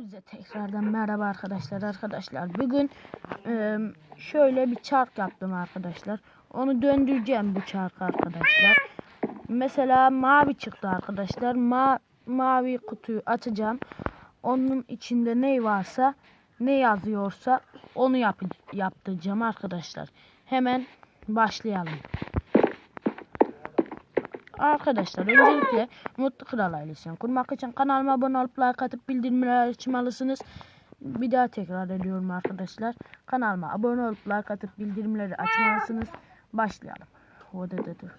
Hepinize tekrardan merhaba arkadaşlar. Arkadaşlar bugün şöyle bir çark yaptım arkadaşlar. Onu döndüreceğim bu çarkı arkadaşlar. Mesela mavi çıktı arkadaşlar. Ma mavi kutuyu açacağım. Onun içinde ne varsa ne yazıyorsa onu yap yaptıracağım arkadaşlar. Hemen başlayalım. Arkadaşlar öncelikle Mutlu Kral ailesini kurmak için kanalıma abone olup like atıp bildirimleri açmalısınız. Bir daha tekrar ediyorum arkadaşlar. Kanalıma abone olup like atıp bildirimleri açmalısınız. Başlayalım. O da da dur.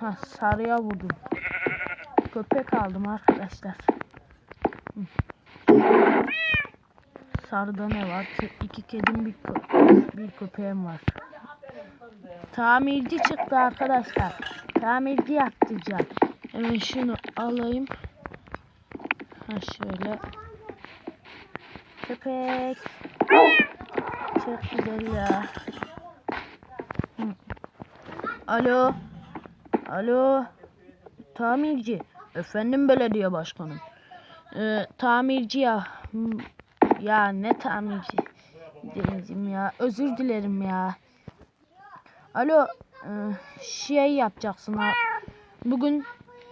Ha sarıya vurdum. Köpek aldım arkadaşlar. Sarıda ne var? İki kedim bir, kö- bir köpeğim var. Tamirci çıktı arkadaşlar. Tamirci yaptıracağım. Hemen şunu alayım. Ha şöyle. Köpek. Çok güzel ya. Alo. Alo. Tamirci. Efendim belediye başkanım. Ee, tamirci ya. Hmm, Ya ne tamirci? Denizim ya. Özür dilerim ya. Alo, e, şey yapacaksın. Bugün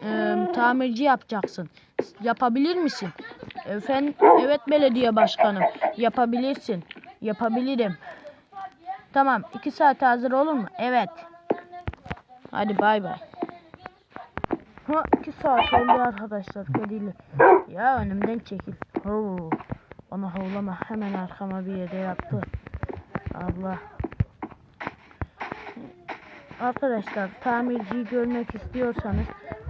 e, tamirci yapacaksın. Yapabilir misin? Efendim, evet belediye başkanım. Yapabilirsin. Yapabilirim. Tamam, iki saat hazır olur mu? Evet. Hadi bay bay. Ha, iki saat oldu arkadaşlar kediyle. Ya önümden çekil. Oo, bana havlama. Hemen arkama bir yere yaptı. Allah. Arkadaşlar tamirciyi görmek istiyorsanız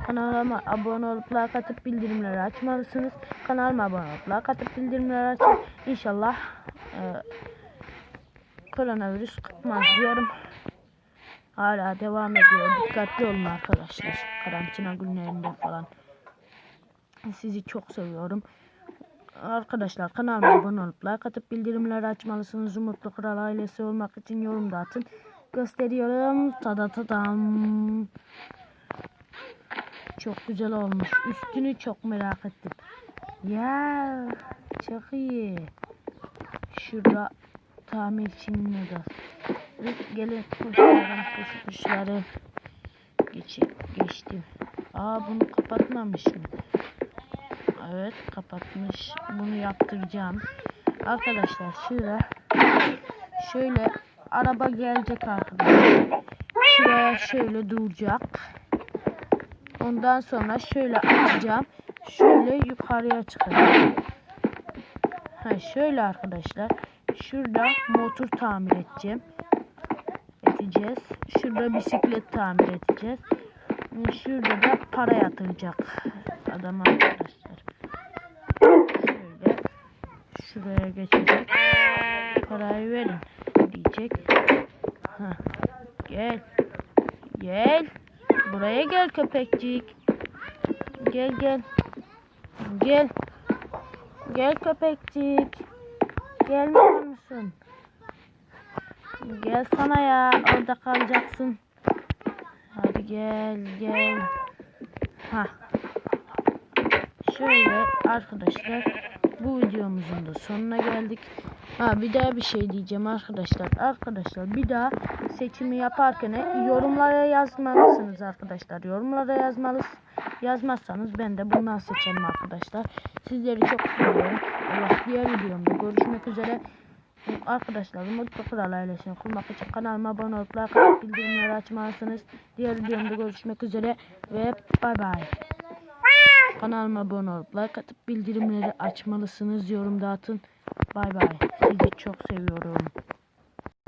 kanalıma abone olup like atıp bildirimleri açmalısınız. Kanalıma abone olup like atıp bildirimleri açın. İnşallah e, koronavirüs çıkmaz diyorum. Hala devam ediyor. Dikkatli olun arkadaşlar. Karantina günlerinde falan. Sizi çok seviyorum. Arkadaşlar kanalıma abone olup like atıp bildirimleri açmalısınız. Umutlu Kral ailesi olmak için yorum da atın. Gösteriyorum. Tada tadam. Çok güzel olmuş. Üstünü çok merak ettim. Ya çok iyi. Şurada tamir için ne de. Gelin kuşlarım kuş kuşları. Geç, geçtim. Aa bunu kapatmamış mı? Evet kapatmış. Bunu yaptıracağım. Arkadaşlar şurada şöyle araba gelecek arkadaşlar. Şöyle duracak. Ondan sonra şöyle açacağım. Şöyle yukarıya çıkacak. Ha şöyle arkadaşlar. Şurada motor tamir edeceğim. Edeceğiz. Şurada bisiklet tamir edeceğiz. Şurada da para yatıracak adam arkadaşlar. Şöyle şuraya geçecek. Parayı verin diyecek. Ha. Gel. Gel. Buraya gel köpekcik. Gel gel. Gel. Gel köpekcik. Gelmiyor musun? Gel sana ya. Orada kalacaksın. Hadi gel gel. Ha. Şöyle arkadaşlar bu videomuzun da sonuna geldik. Ha bir daha bir şey diyeceğim arkadaşlar. Arkadaşlar bir daha seçimi yaparken yorumlara yazmalısınız arkadaşlar. Yorumlara yazmalısınız. Yazmazsanız ben de bundan seçerim arkadaşlar. Sizleri çok seviyorum. Allah diğer videomda görüşmek üzere. Arkadaşlar Mutlu Kral ailesini kurmak için kanalıma abone olup like bildirimleri açmalısınız. Diğer videomda görüşmek üzere ve bay bay. Kanalıma abone olup like atıp bildirimleri açmalısınız. Yorum da atın. Bay bay. Sizi çok seviyorum.